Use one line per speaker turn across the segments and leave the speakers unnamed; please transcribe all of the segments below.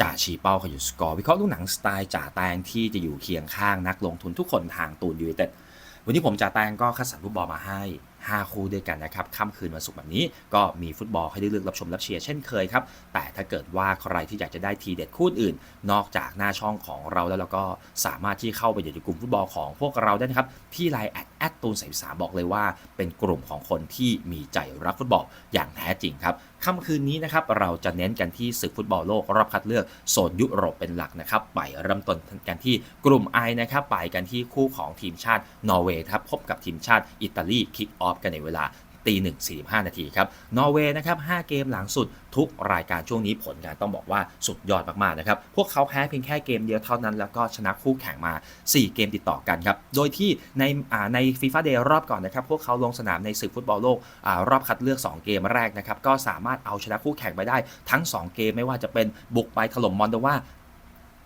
จ่าชีเป้าขยุสกอร์วิเคราะห์ลูกหนังสไตล์จ่าแตงที่จะอยู่เคียงข้างนักลงทุนทุกคนทางตูนยูไนเต็ดวันนี้ผมจ่าแตงก็คัดสรรฟุตบอลมาให้ 5 คู่ด้วยกันนะครับค่ำคืนวันศุกร์แบบนี้ก็มีฟุตบอลให้ได้เลือกรับชมรับเชียร์เช่นเคยครับ แต่ถ้าเกิดว่าใครที่อยากจะได้ทีเด็ดคู่อื่น นอกจากหน้าช่องของเราแล้วเราก็สามารถที่เข้าไปอยู่ในกลุ่มฟุตบอลของพวกเราได้นะครับ ที่ไลน์แอดแอดตูนสสาบอกเลยว่า เป็นกลุ่มของคนที่มีใจรักฟุตบอลอย่างแท้จริงครับ ค่ำคืนนี้นะครับเราจะเน้นกันที่ศึกฟุตบอลโลกรอบคัดเลือกโซนยุโรปเป็นหลักนะครับไปเริ่มต้นกันที่กลุ่มไอนะครับไปกันที่คู่ของทีมชาตินอร์เวย์ครับพบกับทีมชาติอิตาลีคิกออฟกันในเวลา ตีหนึ่งสี่ห้านาทีครับ นอร์เวย์นะครับห้าเกมหลังสุดทุกรายการช่วงนี้ผลงานต้องบอกว่าสุดยอดมากๆนะครับ พวกเขาแพ้เพียงแค่เกมเดียวเท่านั้นแล้วก็ชนะคู่แข่งมา 4 เกมติดต่อกันครับ โดยที่ในในฟีฟ่าเดย์รอบก่อนนะครับ พวกเขาลงสนามในศึกฟุตบอลโลกอรอบคัดเลือก 2 เกมแรกนะครับ ก็สามารถเอาชนะคู่แข่งไปได้ทั้ง 2 เกมไม่ว่าจะเป็นบุกไปถล่มมอนโดวา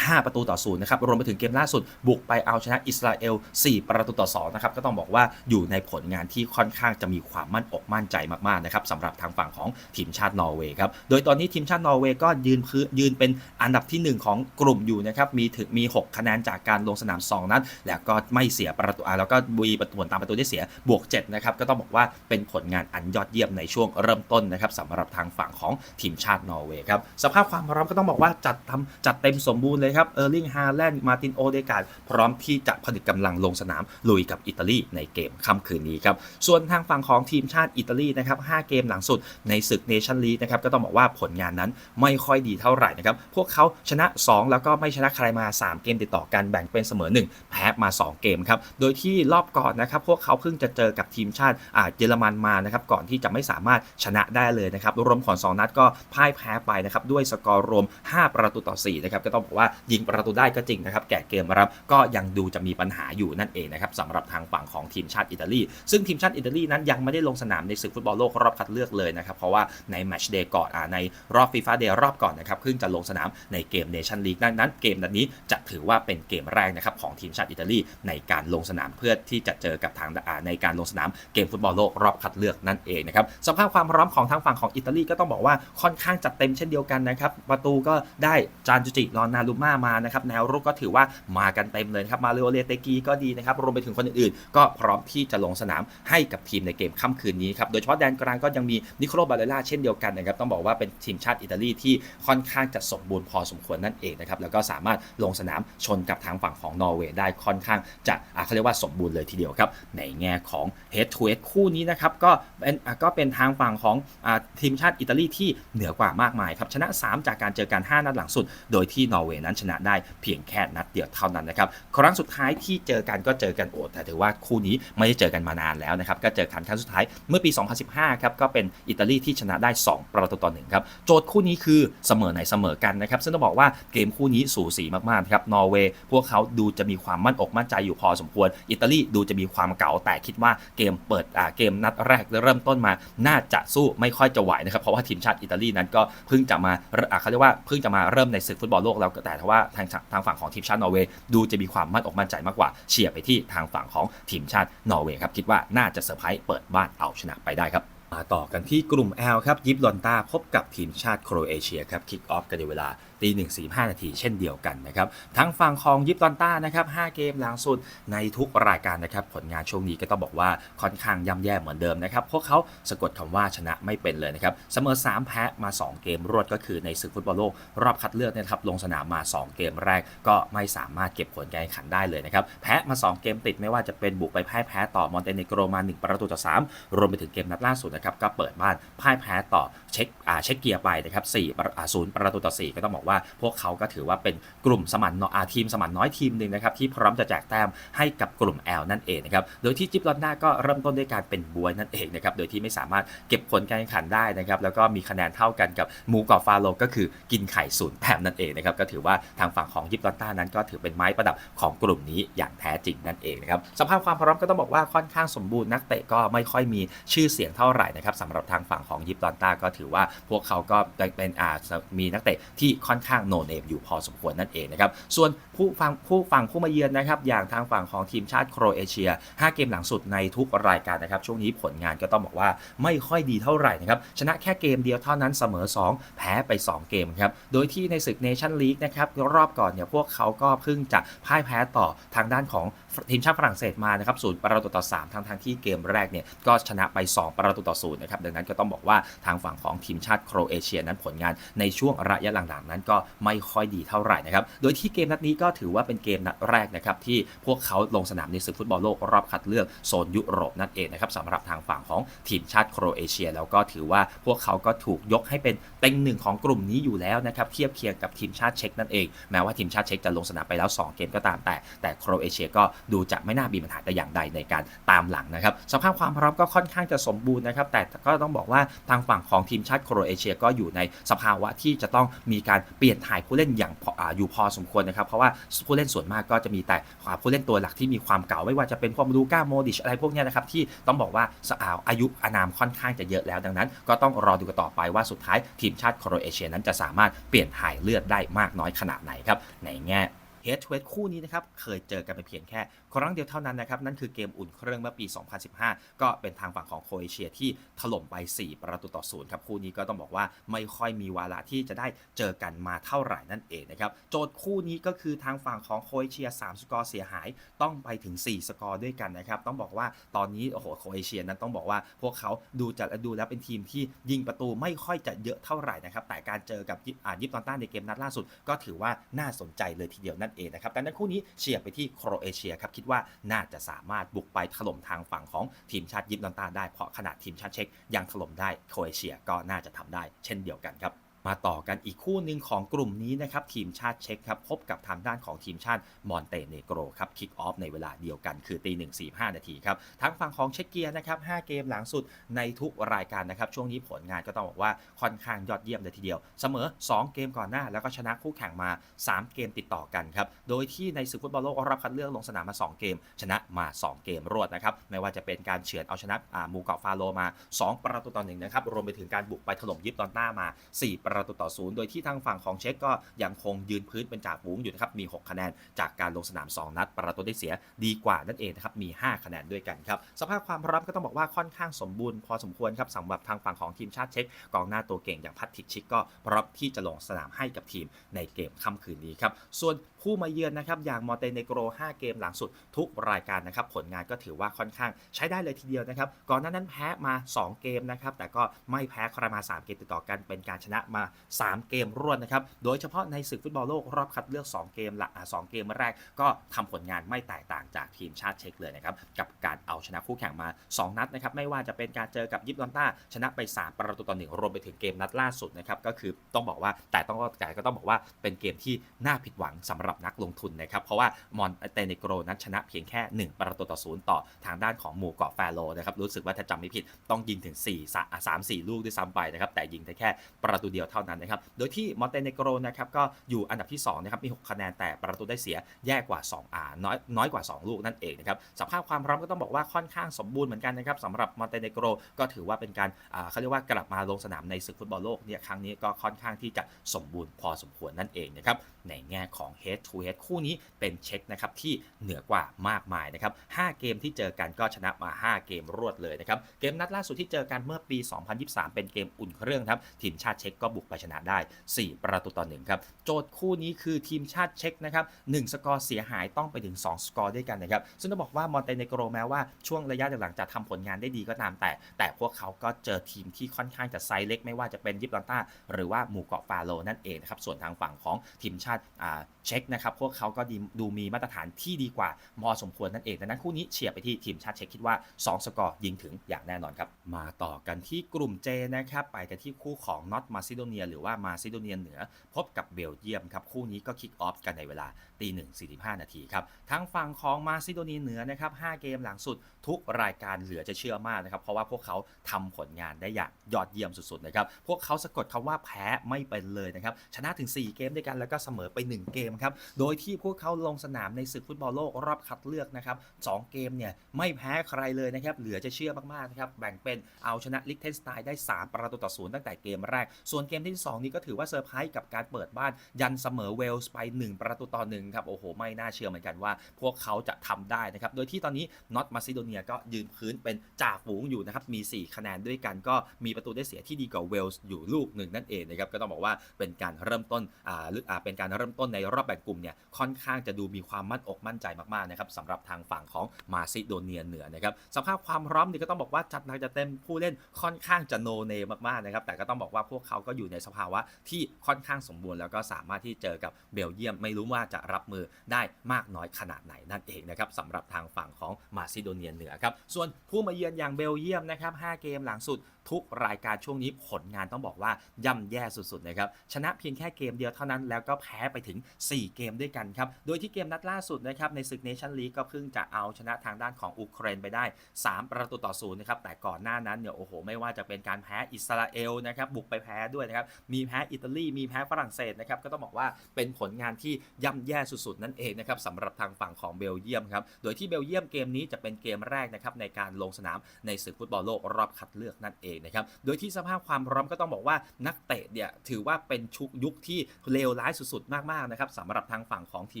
5 ประตูต่อศูนย์นะครับ รวมไปถึงเกมล่าสุด บุกไปเอาชนะอิสราเอล 4 ประตูต่อ2นะครับ ก็ต้องบอกว่าอยู่ในผลงานที่ค่อนข้างจะมีความมั่นอกมั่นใจมาก ๆ นะครับสำหรับทางฝั่งของทีมชาตินอร์เวย์ครับ โดยตอนนี้ทีมชาตินอร์เวย์ก็ยืนพื้นยืนเป็นอันดับทีหนึ่1 ของกลุ่มอยู่นะครับ มีถึงมี 6 คะแนนจากการลงสนาม 2 นัด แล้วก็ไม่เสียประตูอ่าแล้วก็บุยประตูตามประตูได้เสียบวก 7 นะครับ ก็ต้องบอกว่าเป็นผลงานอันยอดเยี่ยมในช่วงเริ่มต้นนะครับสำหรับทางฝั่งของทีมชาตินอร์เวย์ครับ สภาพความพร้อมก็ต้องบอกว่าจัดทำจัดเต็มสมบูรณเลยครับเออร์ลิงฮาแลนด์มาตินโอเดกาดพร้อมที่จะผลิตกำลังลงสนามลุยกับอิตาลีในเกมค่ำคืนนี้ครับส่วนทางฝั่งของทีมชาติอิตาลีนะครับ5เกมหลังสุดในศึกเนชั่นลีกนะครับก็ต้องบอกว่าผลงานนั้นไม่ค่อยดีเท่าไหร่นะครับพวกเขาชนะ 2 แล้วก็ไม่ชนะใครมา 3 เกมติดต่อกันแบ่งเป็นเสมอ 1 แพ้มา 2 เกมครับโดยที่รอบก่อนนะครับพวกเขาเพิ่งจะเจอกับทีมชาติอ่าเยอรมันมานะครับก่อนที่จะไม่สามารถชนะได้เลยนะครับรวมของ2นัดก็พ่ายแพ้ไปนะครับด้วยสกอร์รวม 5 ประตูต่อ4นะครับก็ต้องบอกว่ายิงประตูได้ก็จริงนะครับแก่เกมรับก็ยังดูจะมีปัญหาอยู่นั่นเองนะครับสำหรับทางฝั่งของทีมชาติอิตาลี ซึ่งทีมชาติอิตาลีนั้นยังไม่ได้ลงสนามในศึกฟุตบอลโลกรอบคัดเลือกเลยนะครับเพราะว่าในแมตช์เดย์ก่อนอ่าในรอบฟีฟ่าเดย์รอบก่อนนะครับเพิ่งจะลงสนามในเกมเนชั่นลีกดังนั้นเกมนัดนี้จะถือว่าเป็นเกมแรกนะครับของทีมชาติอิตาลีในการลงสนามเพื่อที่จะเจอกับทางอ่าในการลงสนามเกมฟุตบอลโลกรอบคัดเลือกนั่นเองนะครับสภาพความพร้อมของทางฝั่งของอิตาลีก็ต้องบอกว่าค่อนข้างจัดเต็มเช่นเดียวกันนะครับประตูก็ได้จานจุจิลอนนาลูมามานะครับแนวรุกก็ถือว่ามากันเต็มเลยครับมาเลโอเลเตกีก็ดีนะครับรวมไปถึงคนอื่นๆ ก็พร้อมที่จะลงสนามให้กับทีมในเกมค่ำคืนนี้ครับโดยเฉพาะแดนกลางก็ยังมีนิโคลบาเลล่าเช่นเดียวกันนะครับต้องบอกว่าเป็นทีมชาติอิตาลีที่ค่อนข้างจะสมบูรณ์พอสมควรนั่นเองนะครับแล้วก็สามารถลงสนามชนกับทางฝั่งของนอร์เวย์ได้ค่อนข้างจะเขาเรียกว่าสมบูรณ์เลยทีเดียวครับในแง่ของ head to head คู่นี้นะครับก็เป็นก็เป็นทางฝั่งของอทีมชาติอิตาลีที่เหนือกว่ามากมายครับชนะ 3 จากการเจอกัน5นัดหลังสุด โดยที่นอร์เวย์นั้นชนะได้เพียงแค่นัดเดียวเท่านั้นนะครับครั้งสุดท้ายที่เจอกันก็เจอกันโอดแต่ถือว่าคู่นี้ไม่ได้เจอกันมานานแล้วนะครับก็เจอกันครั้งสุดท้ายเมื่อปี 2015ครับก็เป็นอิตาลีที่ชนะได้ 2 ประตูต่อหนึ่งครับโจทย์คู่นี้คือเสมอไหนเสมอกันนะครับซึ่งต้องบอกว่าเกมคู่นี้สูสีมากๆครับนอร์เวย์พวกเขาดูจะมีความมั่นอกมั่นใจอยู่พอสมควร อิตาลีดูจะมีความเก่าแต่คิดว่าเกมเปิดอ่าเกมนัดแรกเริ่มต้นมา น่าจะสู้ไม่ค่อยจะไหวนะครับเพราะว่าทีมชาติอิตาลีนั้นก็เพิ่งจะมาอ่าเขาเรียกว่าเพิ่งจะมาเริ่มในศึกฟุตบอลโลกแล้วแต่ว่าทางทางฝั่งของทีมชาตินอร์เวย์ดูจะมีความมั่นอกมั่นใจมากกว่าเชียร์ไปที่ทางฝั่งของทีมชาตินอร์เวย์ครับคิดว่าน่าจะเซอร์ไพรส์เปิดบ้านเอาชนะไปได้ครับมาต่อกันที่กลุ่ม L ครับยิปลอนตาพบกับทีมชาติโครเอเชียครับคิกออฟกันในเวลา ตีหนึ่งสี่ห้านาทีเช่นเดียวกันนะครับทั้งฝั่งของยิปลอนต้านะครับห้าเกมหลังสุดในทุกรายการนะครับผลงานช่วงนี้ก็ต้องบอกว่าค่อนข้างย่ำแย่เหมือนเดิมนะครับพวกเขาสะกดคำว่าชนะไม่เป็นเลยนะครับเสมอ 3 แพ้มา 2 เกมรวดก็คือในศึกฟุตบอลโลก รอบคัดเลือกนะครับลงสนามมา 2 เกมแรกก็ไม่สามารถเก็บผลการแข่งขันได้เลยนะครับแพ้มา 2 เกมติดไม่ว่าจะเป็นบุกไปพ่ายแพ้ต่อมอนเตเนโกรมา 1 ประตูต่อ 3 รวมไปถึงเกมนัดล่าสุดนะครับก็เปิดบ้านพ่ายแพ้ต่อเช็คอ่าเช็คเกียร์ไปนะครับ4ประอ่าศูนย์ประตูต่อ 4 ก็ต้องบอกว่าพวกเขาก็ถือว่าเป็นกลุ่มสมันน้อยอ่าทีมสมันน้อยทีมหนึ่งนะครับที่พร้อมจะแจกแต้มให้กับกลุ่ม L นั่นเองนะครับโดยที่จิปลอนด้าก็เริ่มต้นด้วยการเป็นบวยนั่นเองนะครับโดยที่ไม่สามารถเก็บผลการแข่งขันได้นะครับแล้วก็มีคะแนนเท่ากันกับหมูกรอบฟาโลก็คือกินไข่ศูนย์แต้มนั่นเองนะครับก็ถือว่าทางฝั่งของยิปลอนต้านั้นก็ถือเป็นไม้ประดับของกลุ่มนี้อย่างแท้จริงนั่นเองนะครับสภาพความพร้อมก็ต้องบอกว่าค่อนข้างสมบูรณ์นักเตะก็ไม่ค่อยมีชื่อเสียงเท่าไหร่นะครับสำหรับทางฝั่งของยิปลอนต้าก็ถือว่าพวกเขาก็เป็นอ่ามีนักเตะที่ค่อนางโนเนมอยู่พอสมควรนั่นเองนะครับส่วนผู้ฟังผู้ฝั่งผู้มาเยือนนะครับ อย่างทางฝั่งของทีมชาติโครเอเชีย 5 เกมหลังสุดในทุกรายการนะครับ ช่วงนี้ผลงานก็ต้องบอกว่าไม่ค่อยดีเท่าไหร่นะครับ ชนะแค่เกมเดียวเท่านั้นเสมอ 2 แพ้ไป 2 เกมครับ โดยที่ในศึกเนชั่นลีกนะครับรอบก่อนเนี่ยพวกเขาก็เพิ่งจะพ่ายแพ้ต่อทางด้านของทีมชาติฝรั่งเศสมานะครับศูนย์ประตูต่อ 3 ทั้งทางที่เกมแรกเนี่ยก็ชนะไป 2 ประตูต่อศูนย์นะครับ ดังนั้นก็ต้องบอกว่าทางฝั่งของทีมชาติโครเอเชียนั้นผลงานในช่วงระยะหลังๆนั้นก็ไม่ค่อยดีเท่าไหร่นะครับ โดยที่เกมนัดนี้ก็ถือว่าเป็นเกมนัดแรกนะครับที่พวกเขาลงสนามในศึกฟุตบอลโลกรอบคัดเลือกโซนยุโรปนั่นเองนะครับสำหรับทางฝั่งของทีมชาติโครเอเชีย แล้วก็ถือว่าพวกเขาก็ถูกยกให้เป็นเต็งหนึ่งของกลุ่มนี้อยู่แล้วนะครับเทียบเคียงกับทีมชาติเช็กนั่นเอง แม้ว่าทีมชาติเช็กจะลงสนามไปแล้ว 2 เกมก็ตามแต่ แต่โครเอเชียก็ดูจะไม่น่ามีปัญหาแต่อย่างใดในการตามหลังนะครับสภาพความพร้อมก็ค่อนข้างจะสมบูรณ์นะครับแต่ก็ต้องบอกว่าทางฝั่งของทีมชาติโครเอเชียก็อยู่ในสภาวะที่จะต้องมีการเปลี่ยนถ่ายผู้เล่นอย่างออยู่พอสมควรนะครับเพราะว่าผู้เล่นส่วนมากก็จะมีแต่ผู้เล่นตัวหลักที่มีความเก่าไม่ว่าจะเป็นพวกลูก้าโมดิชอะไรพวกนี้นะครับที่ต้องบอกว่าสาวอายุอานามค่อนข้างจะเยอะแล้วดังนั้น ก็ต้องรอดูกันต่อไปว่าสุดท้ายทีมชาติโครเอเชียนั้นจะสามารถเปลี่ยนถ่ายเลือดได้มากน้อยขนาดไหนครับในแง่ เฮด o เ e คู่นี้นะครับเคยเจอกันเป็นเพียงแค่ครั้งเดียวเท่านั้นนะครับนั่นคือเกมอุ่นเครื่องเมื่อปี 2015 ก็เป็นทางฝั่งของโคเอเชียที่ถล่มไป 4 ประตูต่อศูนย์ครับคู่นี้ก็ต้องบอกว่าไม่ค่อยมีวาระที่จะได้เจอกันมาเท่าไหร่นั่นเองนะครับโจทย์คู่นี้ก็คือทางฝั่งของโคเอเชีย 3 สกอร์เสียหายต้องไปถึง 4 สกอร์ด้วยกันนะครับต้องบอกว่าตอนนี้โอ้โหโคเอเชียนั้นต้องบอกว่าพวกเขาดูจะดูแล้วเป็นทีมที่ยิงประตูไม่ค่อยจะเยอะเท่าไหร่นะครับแต่การเจอกับยิปอ่ายิปตอนต้าในเกมนัดล่าสุด ก็ถือว่าน่าสนใจเลยทีเดียวนั่นเองนะครับดังนั้นคู่นี้เชียร์ไปที่โครเอเชียครับคิดว่าน่าจะสามารถบุกไปถล่มทางฝั่งของทีมชาติยิปตอนตาได้เพราะขนาดทีมชาติเช็กยังถล่มได้โครเอเชียก็น่าจะทำได้เช่นเดียวกันครับ มาต่อกันอีกคู่หนึ่งของกลุ่มนี้นะครับทีมชาติเช็กครับพบกับทางด้านของทีมชาติมอนเตเนโกรครับคิกออฟในเวลาเดียวกันคือตีหนึ่งสี่ห้านาทีครับทางฝั่งของเช็กเกียนะครับห้าเกมหลังสุดในทุกรายการนะครับช่วงนี้ผลงานก็ต้องบอกว่าค่อนข้างยอดเยี่ยมเลยทีเดียว เสมอ 2 เกมก่อนหน้า แล้วก็ชนะคู่แข่งมา 3 เกมติดต่อกันครับโดยที่ในศึกฟุตบอลโลกรอบคัดเลือกลงสนามมา 2 เกม ชนะมา 2 เกมรวดนะครับไม่ว่าจะเป็นการเฉือนเอาชนะหมูเกาะฟาโลมา 2 ประตูต่อหนึ่งนะครับรวมไปถึงการบุกไปถล่มยิปตอนต้ามา 4ประตูต่อศูนย์โดยที่ทางฝั่งของเช็กก็ยังคงยืนพื้นเป็นจ่าฝูงอยู่นะครับมี 6 คะแนนจากการลงสนาม 2 นัด ประตูได้เสียดีกว่านั่นเองนะครับมี 5 คะแนนด้วยกันครับสภาพความพร้อมก็ต้องบอกว่าค่อนข้างสมบูรณ์พอสมควรครับสำหรับทางฝั่งของทีมชาติเช็กกองหน้าตัวเก่งอย่างพัตติชิกก็พร้อมที่จะลงสนามให้กับทีมในเกมค่ำคืนนี้ครับส่วน ผู้มาเยือนนะครับอย่างมอเตเนโกร5 เกมหลังสุดทุกรายการนะครับผลงานก็ถือว่าค่อนข้างใช้ได้เลยทีเดียวนะครับก่อนหน้านั้นแพ้มา 2 เกมนะครับแต่ก็ไม่แพ้ใครมา 3 เกมติดต่อกันเป็นการชนะมา 3 เกมรวดนะครับโดยเฉพาะในศึกฟุตบอลโลกรอบคัดเลือก 2 เกมละอะ2เกมแรกก็ทำผลงานไม่แตกต่างจากทีมชาติเช็กเลยนะครับกับการเอาชนะคู่แข่งมา 2 นัดนะครับไม่ว่าจะเป็นการเจอกับยิปตอนต้าชนะไป 3 ประตูต่อหนึ่งรวมไปถึงเกมนัดล่าสุดนะครับก็คือต้องบอกว่าแต่ต้องแต่ก็ต้องบอกว่าเป็นเกมที่น่าผิดหวังสำหรับำหรับนักลงทุนนะครับ เพราะว่ามอนเตเนโกรนั้นชนะเพียงแค่ 1 ประตูต่อศูนย์ต่อทางด้านของหมู่เกาะแฟโรนะครับ รู้สึกว่าถ้าจำไม่ผิดต้องยิงถึง 4 3 4 ลูกด้วยซ้ำไปนะครับ แต่ยิงได้แค่ประตูเดียวเท่านั้นนะครับ โดยที่มอนเตเนโกรนะครับก็อยู่อันดับที่2นะครับมี 6 คะแนนแต่ประตูได้เสียแย่กว่า2อ่าน้อยน้อยกว่า 2 ลูกนั่นเองนะครับสภาพความพร้อมก็ต้องบอกว่าค่อนข้างสมบูรณ์เหมือนกันนะครับสำหรับมอนเตเนโกรก็ถือว่าเป็นการเขาเรียกว่ากลับมาลงสนามในศึกฟุตบอลโลกเนี่ยครั้งนี้ก็ค่อนข้างที่จะสมบูรณ์พอสมควรนั่นเองนะครับ ในแง่ของ head to head คู่นี้เป็นเช็คนะครับที่เหนือกว่ามากมายนะครับ5เกมที่เจอกันก็ชนะมา 5 เกมรวดเลยนะครับเกมนัดล่าสุดที่เจอกันเมื่อปี 2023 เป็นเกมอุ่นเครื่องครับทีมชาติเช็กก็บุกไปชนะได้ 4 ประตูต่อ1ครับโจทย์คู่นี้คือทีมชาติเช็กนะครับ1สกอร์เสียหายต้องไปถึง 2 สกอร์ด้วยกันนะครับซึ่งต้องบอกว่ามอนเตเนโกรแม้ว่าช่วงระยะหลังจะทำผลงานได้ดีก็ตามแต่ แต่พวกเขาก็เจอทีมที่ค่อนข้างจะไซส์เล็กไม่ว่าจะเป็นยิปตอนต้าหรือว่าหมู่เกาะฟาโลนั่นเองนะครับส่วนทางฝั่งของทีมชาติอ่าเช็กนะครับพวกเขาก็ดีดูมีมาตรฐานที่ดีกว่าพอสมควรนั่นเองดังนั้นคู่นี้เฉียบไปที่ทีมชาติเช็กคิดว่า 2 สกอร์ยิงถึงอย่างแน่นอนครับมาต่อกันที่กลุ่ม J นะครับไปกันที่คู่ของนอตมาซิโดเนียหรือว่ามาซิโดเนียเหนือ พบกับเบลเยียมครับคู่นี้ก็คิกออฟกันในเวลาตีหนึ่งสี่สิบห้านาทีครับทางฝั่งของมาซิโดเนียเหนือนะครับ5เกมหลังสุดทุกรายการเหลือจะเชื่อมากนะครับเพราะว่าพวกเขาทำผลงานได้อย่างยอดเยี่ยมสุดๆนะครับพวกเขาสะกดคำว่าแพ้ไม่เป็นเลยนะครับชนะถึง 4 เกมด้วยกันแล้วก็เสมอไป 1 เกมครับ โดยที่พวกเขาลงสนามในศึกฟุตบอลโลกรอบคัดเลือกนะครับสองเกมเนี่ยไม่แพ้ใครเลยนะครับ เหลือจะเชื่อมากๆนะครับ แบ่งเป็นเอาชนะลิกเทนสไตน์ได้ 3 ประตูต่อศูนย์ตั้งแต่เกมแรก ส่วนเกมที่ 2 นี้ก็ถือว่าเซอร์ไพรส์กับการเปิดบ้านยันเสมอเวลส์ไป 1 ประตูต่อหนึ่งครับ โอ้โห ไม่น่าเชื่อเหมือนกันว่า พวกเขาจะทำได้นะครับ โดยที่ตอนนี้น็อตมาซิโดเนียก็ยืนพื้นเป็นจ่าฝูงอยู่นะครับ มี 4 คะแนนด้วยกัน ก็มีประตูได้เสียที่ดีกว่าเวลส์อยู่ลูกหนึ่งนั่นเองนะครับ ก็ต้องบอกว่าเป็นการเริ่มต้นอ่าเป็นการเริ่มต้นในรอบแบ่งกลุ่มเนี่ยค่อนข้างจะดูมีความมั่นอกมั่นใจมากๆนะครับสำหรับทางฝั่งของมาซิโดเนียเหนือนะครับสภาพความพร้อมนี่ก็ต้องบอกว่าจัดหนักจัดเต็มผู้เล่นค่อนข้างจะโนเนมากๆนะครับแต่ก็ต้องบอกว่าพวกเขาก็อยู่ในสภาวะที่ค่อนข้างสมบูรณ์แล้วก็สามารถที่เจอกับเบลเยียมไม่รู้ว่าจะรับมือได้มากน้อยขนาดไหนนั่นเองนะครับสำหรับทางฝั่งของมาซิโดเนียเหนือครับส่วนผู้มาเยือนอย่างเบลเยียมนะครับ5เกมหลังสุดทุกรายการช่วงนี้ผลงานต้องบอกว่าย่ำแย่สุดๆนะครับชนะเพียงแค่เกมเดียวเท่านั้นแล้วก็แพ้ไปถึง 4 เกมด้วยกันครับ โดยที่เกมนัดล่าสุดนะครับในศึกเนชั่นลีกก็เพิ่งจะเอาชนะทางด้านของอุเครนไปได้ 3 ประตูต่อศูนย์นะครับแต่ก่อนหน้านั้นเนี่ยโอ้โห ไม่ว่าจะเป็นการแพ้อิสราเอลนะครับบุกไปแพ้ด้วยนะครับมีแพ้อิตาลีมีแพ้ฝรั่งเศสนะครับก็ต้องบอกว่าเป็นผลงานที่ย่ำแย่สุดๆนั่นเองนะครับสำหรับทางฝั่งของเบลเยียมครับโดยที่เบลเยียมเกมนี้จะเป็นเกมแรกนะครับในการลงสนามในศึกฟุตบอลโลกรอบคัดเลือกนั่นเองนะครับ โดยที่สภาพความพร้อมก็ต้องบอกว่านักเตะเนี่ยถือว่าเป็นชุกยุคที่เลวร้ายสุดๆ มากๆนะครับสำหรับทางฝั่งของที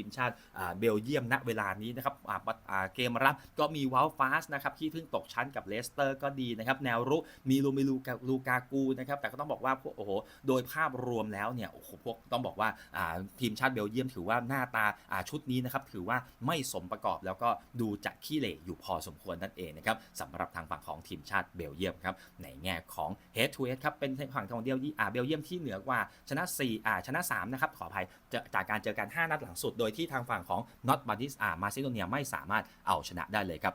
มชาติเบลเยียมณเวลานี้นะครับเกมรับก็มีวอลฟาสนะครับที่เพิ่งตกชั้นกับเลสเตอร์ก็ดีนะครับแนวรุกมีลูมิลูกลูกากูนะครับแต่ก็ต้องบอกว่าพวกโอ้โหโดยภาพรวมแล้วเนี่ยโอ้โหพวกต้องบอกว่าทีมชาติเบลเยียมถือว่าหน้าตาอ่าชุดนี้นะครับถือว่าไม่สมประกอบแล้วก็ดูจะขี้เหร่อยู่พอสมควรนั่นเองนะครับสำหรับทางฝั่งของทีมชาติเบลเยียมครับในแง่ของ head to head ครับเป็นฝั่งทองเดียวอ่าเบลเยียมที่เหนือกว่าชนะ4อ่าชนะ3นะครับขออภัยจากการเจอกัน 5 นัดหลังสุด โดยที่ทางฝั่งของนอตบาดิสอ่ามาซิโดเนียไม่สามารถเอาชนะได้เลยครับ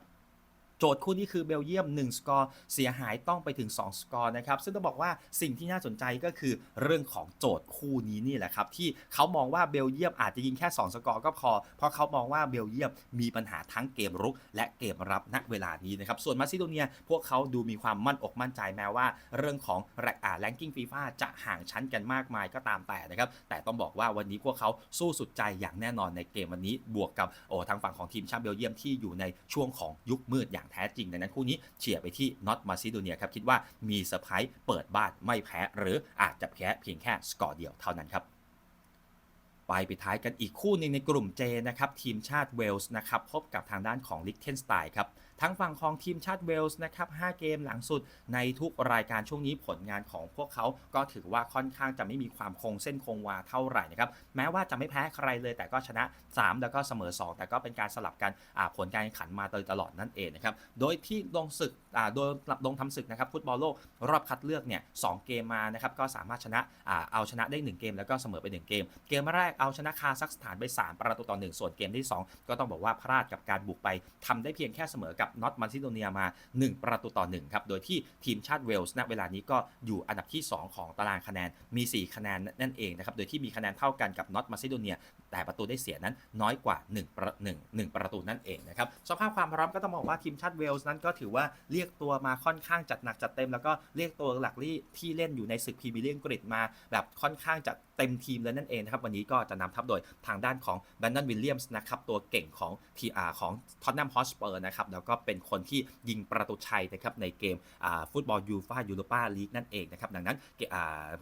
โจทย์คู่นี้คือเบลเยียม 1 สกอร์เสียหายต้องไปถึง 2 สกอร์นะครับ ซึ่งต้องบอกว่าสิ่งที่น่าสนใจก็คือเรื่องของโจทย์คู่นี้นี่แหละครับที่เขามองว่าเบลเยียมอาจจะยิงแค่ 2 สกอร์ก็พอ เพราะเขามองว่าเบลเยียมมีปัญหาทั้งเกมรุก และเกมรับณเวลานี้นะครับ ส่วนมาซิโดเนียพวกเขาดูมีความมั่นอกมั่นใจแม้ว่า เรื่องของแรอ่าแรงกิ้งฟีฟ่าจะห่างชั้นกันมากมายก็ตามแต่นะครับ แต่ต้องบอกว่าวันนี้พวกเขาสู้สุดใจอย่างแน่นอนในเกมวันนี้ บวกกับโอ้ทางฝั่งของทีมชาติเบลเยียมที่อยู่ในช่วงของยุคมืดอย่างแท้จริง ดังนั้นคู่นี้เฉียไปที่น็อตมาซิโดเนียครับ คิดว่ามีเซอร์ไพรส์เปิดบ้านไม่แพ้ หรืออาจจะแพ้เพียงแค่สกอร์เดียวเท่านั้นครับไปปิดท้ายกันอีกคู่หนึ่งในกลุ่ม J นะครับทีมชาติเวลส์นะครับพบกับทางด้านของลิกเทนสไตน์ครับ ทั้งฝั่งของทีมชาติเวลส์นะครับ 5 เกมหลังสุดในทุกรายการช่วงนี้ผลงานของพวกเขาก็ถือว่าค่อนข้างจะไม่มีความคงเส้นคงวาเท่าไหร่นะครับ แม้ว่าจะไม่แพ้ใครเลยแต่ก็ชนะ 3 แล้วก็เสมอ 2 แต่ก็เป็นการสลับกันผลการแข่งขันมาโดยตลอดนั่นเองนะครับ โดยที่ลงศึกโดยลงทำศึกนะครับฟุตบอลโลกรอบคัดเลือกเนี่ยสเกมมานะครับก็สามารถชนะเอาชนะได้ 1 เกมแล้วก็เสมอไป 1 เกม เกมแรกเอาชนะคาซัคสถานไป 3 ประตูต่อ 1 ส่วนเกมที่ 2 ก็ต้องบอกว่าพลาดกับการบุกไปทำได้เพียงแค่เสมอกับน็อตมาซิโดเนียมา 1 ประตูต่อ1ครับ โดยที่ทีมชาติเวลส์ณเวลานี้ก็อยู่อันดับที่ 2 ของตารางคะแนน มี 4 คะแนนนั่นเองนะครับ โดยที่มีคะแนนเท่ากันกับน็อตมาซิโดเนีย แต่ประตูได้เสียนั้นน้อยกว่า 1 ประ1 1ประตูนั่นเองนะครับ สภาพความพร้อมก็ต้องบอกว่าทีมชาติเวลส์นั้นก็ถือว่าเรียกตัวมาค่อนข้างจัดหนักจัดเต็ม แล้วก็เรียกตัวหลักที่ที่เล่นอยู่ในศึกพรีเมียร์ลีกอังกฤษมาแบบค่อนข้างจะ เต็มทีมเลยนั่นเองนะครับวันนี้ก็จะนำทัพโดยทางด้านของแบนดอนวิลเลียมส์นะครับตัวเก่งของทีอาของท็อตแนมฮอสเปอร์นะครับแล้วก็เป็นคนที่ยิงประตูชัยนะครับในเกมฟุตบอลยูฟายูโรปาลีกนั่นเองนะครับดังนั้น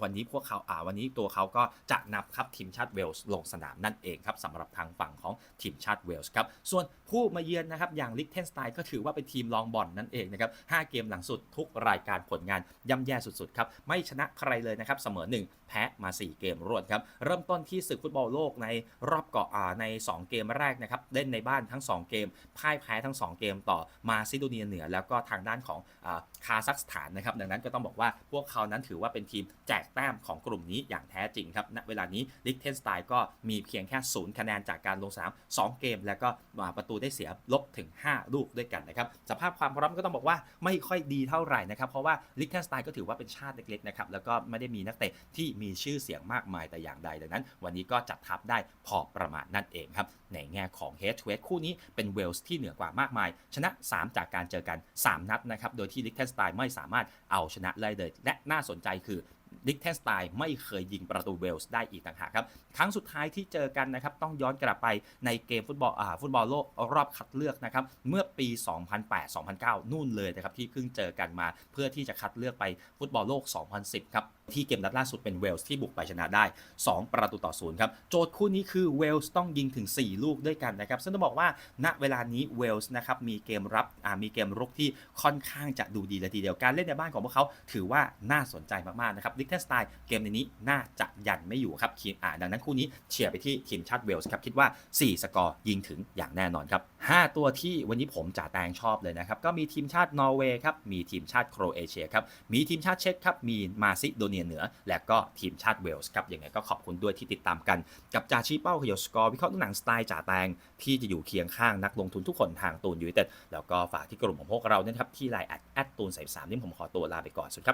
วันนี้พวกเขาอ่าวันนี้ตัวเขาก็จะนำครับทีมชาติเวลส์ลงสนามนั่นเองครับสำหรับทางฝั่งของทีมชาติเวลส์ครับส่วนผู้มาเยือนนะครับอย่างลิกเทนสไตน์ก็ถือว่าเป็นทีมรองบอลนั่นเองนะครับ5เกมหลังสุดทุกรายการผลงานย่ำแย่สุดๆครับไม่ชนะใครเลยนะครับเสมอ 1 แพ้มา 4 เกมรวดครับ เริ่มต้นที่ศึกฟุตบอลโลกในรอบเกาะใน 2 เกมแรกนะครับ เล่นในบ้านทั้ง 2 เกม พ่ายแพ้ทั้ง 2 เกมต่อมาซิโดเนียเหนือ แล้วก็ทางด้านของอคาซัคสถานนะครับ ดังนั้นก็ต้องบอกว่าพวกเขานั้นถือว่าเป็นทีมแจกแต้มของกลุ่มนี้อย่างแท้จริงครับ ณ เวลานี้ลิกเทนสไตน์ก็มีเพียงแค่ศูนย์คะแนนจากการลงสนาม 2 เกม แล้วก็ประตูได้เสียลบถึง 5 ลูกด้วยกันนะครับ สภาพความพร้อมก็ต้องบอกว่าไม่ค่อยดีเท่าไหร่นะครับ เพราะว่าลิกเทนสไตน์ก็ถือว่าเป็นชาติเล็กๆนะครับ แล้วก็ไม่ได้มีนักเตะที่มีชื่อเสียงมากมายแต่อย่างใด ดังนั้น วันนี้ก็จัดทัพได้พอประมาณนั่นเองครับ ในแง่ของเฮด to h คู่นี้เป็นเวลส์ที่เหนือกว่ามากมาย ชนะ 3 จากการเจอกัน 3 นัดนะครับ โดยที่ลิกเทนสไตน์ไม่สามารถเอาชนะเลยเลย และน่าสนใจคือลิกเทนสไตน์ไม่เคยยิงประตูเวลส์ได้อีกต่างหากครับ ครั้งสุดท้ายที่เจอกันนะครับ ต้องย้อนกลับไปในเกมฟุตบอลอ่าฟุตบอลโลกรอบคัดเลือกนะครับ เมื่อปี 2008-2009 นู่นเลยนะครับ ที่เพิ่งเจอกันมาเพื่อที่จะคัดเลือกไปฟุตบอลโลก 2010 ครับที่เกมนัดล่าสุดเป็นเวลส์ที่บุกไปชนะได้ 2 ประตูต่อศูนย์ครับ โจทย์คู่นี้คือเวลส์ต้องยิงถึง 4 ลูกด้วยกันนะครับ ซึ่งต้องบอกว่าณเวลานี้เวลส์นะครับมีเกมรับมีเกมรุกที่ค่อนข้างจะดูดีเลยทีเดียวการเล่นในบ้านของพวกเขาถือว่าน่าสนใจมากๆนะครับลิกเทนสไตน์เกมในนี้น่าจะยันไม่อยู่ครับทีมอ่าดังนั้นคู่นี้เชียร์ไปที่ทีมชาติเวลส์ครับคิดว่า 4 สกอร์ยิงถึงอย่างแน่นอนครับ5ตัวที่วันนี้ผมจ่าแตงชอบเลยนะครับก็มีทีมชาตินอร์เวย์ครับมีทีมชาติโครเอเชียครับมีทีมชาติเช็กครับมีมาซิโดเนียเหนือ และก็ทีมชาติเวลส์ครับยังไงก็ขอบคุณด้วยที่ติดตามกันกับจ่าชีเป้าขยสกอร์วิเคราะห์หนังสไตล์จ่าแตงที่จะอยู่เคียงข้างนักลงทุนทุกคนทางตูนยูไนเต็ดแล้วก็ฝากที่กลุ่มของพวกเราเนี่ยนะครับที่ไลน์แอดแอดตูนสามนี่ผมขอตัวลาไปก่อนสุดครับ